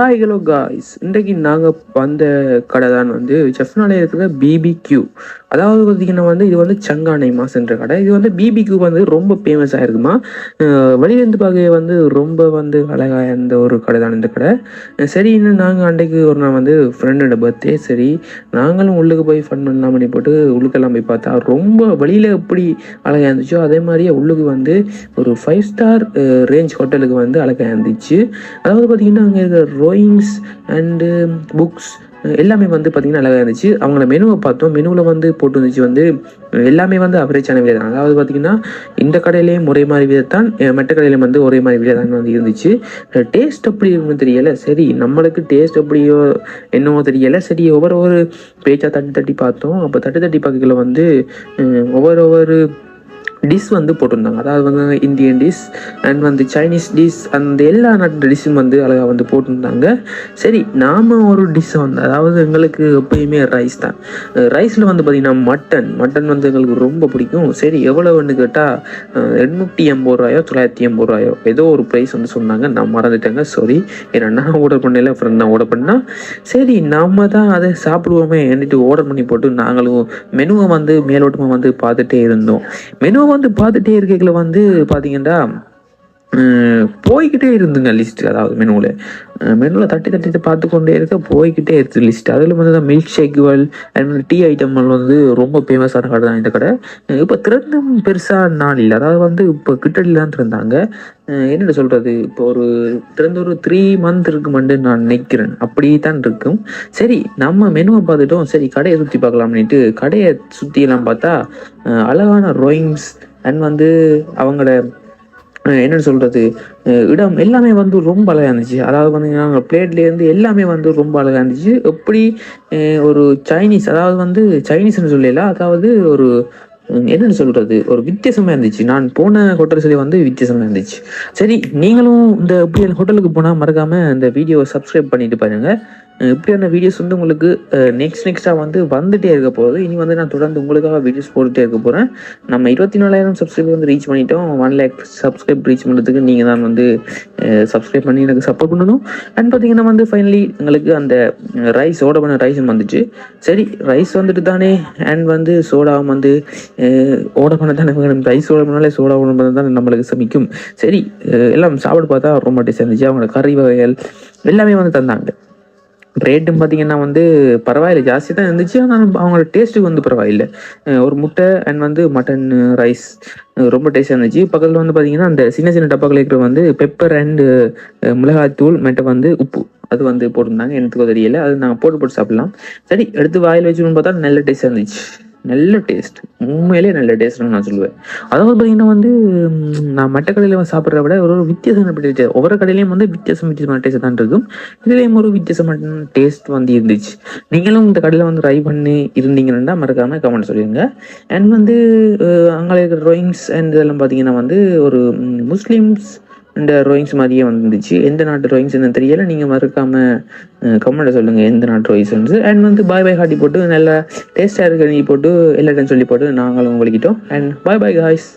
Hi hello guys இன்றைக்கு நாங்கள் வந்த கடை தான் வந்து செஃப்னாலே இருக்கிற பிபிக்யூ அதாவது பார்த்தீங்கன்னா வந்து இது வந்து சங்கானை மாசுன்ற கடை. இது வந்து பிபிக்கு வந்து ரொம்ப ஃபேமஸ் ஆகிருக்குமா அஹ் வெளியிலேருந்து பார்க்க வந்து ரொம்ப வந்து அழகாக இருந்த ஒரு கடை தான் இந்த கடை. சரின்னு சரி இன்னும் நாங்கள் அன்றைக்கு ஒரு நாள் வந்து ஃப்ரெண்டோட பர்த்டே சரி நாங்களும் உள்ளுக்கு போய் ஃபன் பண்ணலாம் பண்ணி போட்டு உள்ளுக்கெல்லாம் போய் பார்த்தா ரொம்ப வெளியில் எப்படி அழகாக இருந்துச்சோ அதே மாதிரியே உள்ளுக்கு வந்து ஒரு ஃபைவ் ஸ்டார் ரேஞ்ச் ஹோட்டலுக்கு வந்து அழகாக இருந்துச்சு. அதாவது பார்த்தீங்கன்னா அங்கே இருக்கிற ரோயிங்ஸ் அண்டு புக்ஸ் எல்லாமே வந்து பார்த்திங்கன்னா அழகாக இருந்துச்சு. அவங்கள மெனுவை பார்த்தோம். மெனுவில் வந்து போட்டு இருந்துச்சு வந்து எல்லாமே வந்து அவரேஜான விலை தான். அதாவது பார்த்திங்கன்னா இந்த கடையிலேயும் ஒரே மாதிரி விதத்தான் தான் மற்ற கடையிலையும் வந்து ஒரே மாதிரி விலை தான் வந்து இருந்துச்சு. டேஸ்ட் எப்படி இருக்குன்னு தெரியலை. சரி நம்மளுக்கு டேஸ்ட் எப்படியோ என்னவோ தெரியலை. சரி ஒவ்வொரு ஒவ்வொரு பேச்சாக தட்டி தட்டி பார்த்தோம். அப்போ தட்டி தட்டி பார்க்கல வந்து ஒவ்வொரு ஒவ்வொரு டிஷ் வந்து போட்டிருந்தாங்க. அதாவது வந்து இந்தியன் டிஷ் அண்ட் வந்து சைனீஸ் டிஷ் அந்த எல்லா நாட்டு டிஷ்ஷும் வந்து அழகாக வந்து போட்டிருந்தாங்க. சரி நாம் ஒரு டிஷ் வந்து அதாவது எங்களுக்கு எப்பயுமே ரைஸ் தான். ரைஸில் வந்து பார்த்திங்கன்னா மட்டன் மட்டன் வந்து எங்களுக்கு ரொம்ப பிடிக்கும். சரி எவ்வளோன்னு கேட்டால் எண்ணூற்றி எண்பது ரூபாயோ தொள்ளாயிரத்தி எண்பது ரூபாயோ ஏதோ ஒரு ப்ரைஸ் வந்து சொன்னாங்க. நான் மறந்துட்டேங்க சாரி ஏன்னா நான் ஆர்டர் பண்ணல ஃப்ரெண்ட் தான் ஆர்டர் பண்ணால் சரி நாம தான் அதை சாப்பிடுவோமே என்னட்டு ஆர்டர் பண்ணி போட்டு நாங்களும் மெனுவை வந்து மேலோட்டமாக வந்து பார்த்துட்டே இருந்தோம். மெனுவை வந்து பார்த்துட்டே இருக்கைகளை வந்து பார்த்தீங்கன்னா போய்கிட்டே இருந்துங்க லிஸ்ட் அதாவது மெனுவில் மெனுவில் தட்டி தட்டி பார்த்து கொண்டே இருக்க போய்கிட்டே இருக்குது லிஸ்ட் அதில் வந்து மில்க் ஷேக்குகள் அண்ட் டீ ஐட்டம்கள் வந்து ரொம்ப ஃபேமஸான கடை தான் இந்த கடை. இப்போ திறந்தும் பெருசாக நாள் இல்லை. அதாவது வந்து இப்போ கிட்டடியில் தான் திறந்தாங்க. என்னென்ன சொல்கிறது இப்போ ஒரு திறந்த ஒரு த்ரீ மந்த் இருக்குமெண்டு நான் நினைக்கிறேன். அப்படி தான் இருக்கும். சரி நம்ம மெனுவை பார்த்துட்டோம். சரி கடையை சுற்றி பார்க்கலாம்னுட்டு கடையை சுற்றியெல்லாம் பார்த்தா அழகான ரோயிங்ஸ் அண்ட் வந்து அவங்களோட என்னன்னு சொல்றது? இடம் எல்லாமே வந்து ரொம்ப அழகா இருந்துச்சு. அதாவது பார்த்தீங்கன்னா பிளேட்ல இருந்து எல்லாமே வந்து ரொம்ப அழகா இருந்துச்சு. எப்படி ஒரு சைனீஸ் அதாவது வந்து சைனீஸ்னு சொல்லல அதாவது ஒரு என்னன்னு சொல்றது? ஒரு வித்தியாசமா இருந்துச்சு. நான் போன ஹோட்டல் சொல்லி வந்து வித்தியாசமா இருந்துச்சு. சரி நீங்களும் இந்த இப்படி ஹோட்டலுக்கு போனா மறக்காம இந்த வீடியோவை சப்ஸ்கிரைப் பண்ணிட்டு பாருங்க. இப்படியான வீடியோஸ் வந்து உங்களுக்கு நெக்ஸ்ட் நெக்ஸ்ட்டாக வந்து வந்துகிட்டே இருக்க போகுது. இனி வந்து நான் தொடர்ந்து உங்களுக்காக வீடியோஸ் போட்டுகிட்டே இருக்க போகிறேன் நம்ம இருபத்தி நாலாயிரம் சப்ஸ்கிரைபர் வந்து ரீச் பண்ணிட்டோம். ஒன் லேக் சப்ஸ்கிரைப் ரீச் பண்ணுறதுக்கு நீங்கள் தான் வந்து சப்ஸ்கிரைப் பண்ணி எனக்கு சப்போர்ட் பண்ணணும். அண்ட் பார்த்தீங்கன்னா வந்து ஃபைனலி எங்களுக்கு அந்த ரைஸ் சோடா பண்ண ரைஸும் வந்துச்சு. சரி ரைஸ் வந்துட்டு தானே. அண்ட் வந்து சோடாவும் வந்து ஓட பண்ண தானே வேணும். ரைஸ் ஓட பண்ணாலே சோடா ஓட பண்ண தானே நம்மளுக்கு சமைக்கும். சரி எல்லாம் சாப்பிட்டு பார்த்தா ரொம்ப டேஸ்ட் இருந்துச்சு. அவங்களோட கறி வகைகள் எல்லாமே வந்து தந்தாங்க. ரேட்டும் பார்த்தீங்கன்னா வந்து பரவாயில்ல. ஜாஸ்தி தான் இருந்துச்சு. ஆனால் அவங்களோட டேஸ்ட்டுக்கு வந்து பரவாயில்லை. ஒரு முட்டை அண்ட் வந்து மட்டன் ரைஸ் ரொம்ப டேஸ்டாக இருந்துச்சு. பக்கத்தில் வந்து பார்த்தீங்கன்னா அந்த சின்ன சின்ன டப்பாக்கள் இருக்கிற வந்து பெப்பர் அண்டு மிளகாய்த்தூள் மெட்டை வந்து உப்பு. அது வந்து போட்டிருந்தாங்க. எனக்கு தெரியல. அது நாங்கள் போட்டு போட்டு சாப்பிடலாம். சரி எடுத்து வாயில் வச்சுக்கணும்னு பார்த்தா நல்ல டேஸ்டாக இருந்துச்சு. நல்ல டேஸ்ட் உண்மையிலே நல்ல டேஸ்ட்னு நான் சொல்லுவேன். அதாவது பார்த்தீங்கன்னா வந்து நான் மற்ற கடையில் சாப்பிட்றத விட ஒரு ஒரு வித்தியாசமான டேஸ்ட் ஒவ்வொரு கடையிலையும் வந்து வித்தியாசம் வித்தியாசமான டேஸ்ட் தான் இருக்கும். இதுலேயும் ஒரு வித்தியாசமான டேஸ்ட் வந்து இருந்துச்சு. நீங்களும் இந்த கடையில் வந்து ட்ரை பண்ணி இருந்தீங்கன்னா மறக்காமல் கமெண்ட் சொல்லிடுங்க. அண்ட் வந்து அங்கே இருக்கிற ட்ராயிங்ஸ் அண்ட் இதெல்லாம் பார்த்தீங்கன்னா வந்து ஒரு முஸ்லீம்ஸ் இந்த ட்ராயிங்ஸ் மாதிரியே வந்துச்சு. எந்த நாட்டு ட்ராயிங்ஸ் என்ன தெரியல. நீங்கள் மறக்காம கமெண்ட்டை சொல்லுங்கள் எந்த நாட்டு ட்ராயிங்ஸ் அண்ட் வந்து பாய் பாய் ஹாட்டி போட்டு நல்லா டேஸ்டாக இருக்கிற நீ போட்டு எல்லாத்தையும் சொல்லி போட்டு நாங்களும் உங்களுக்கிட்டோம் அண்ட் பாய் பாய் காய்ஸ்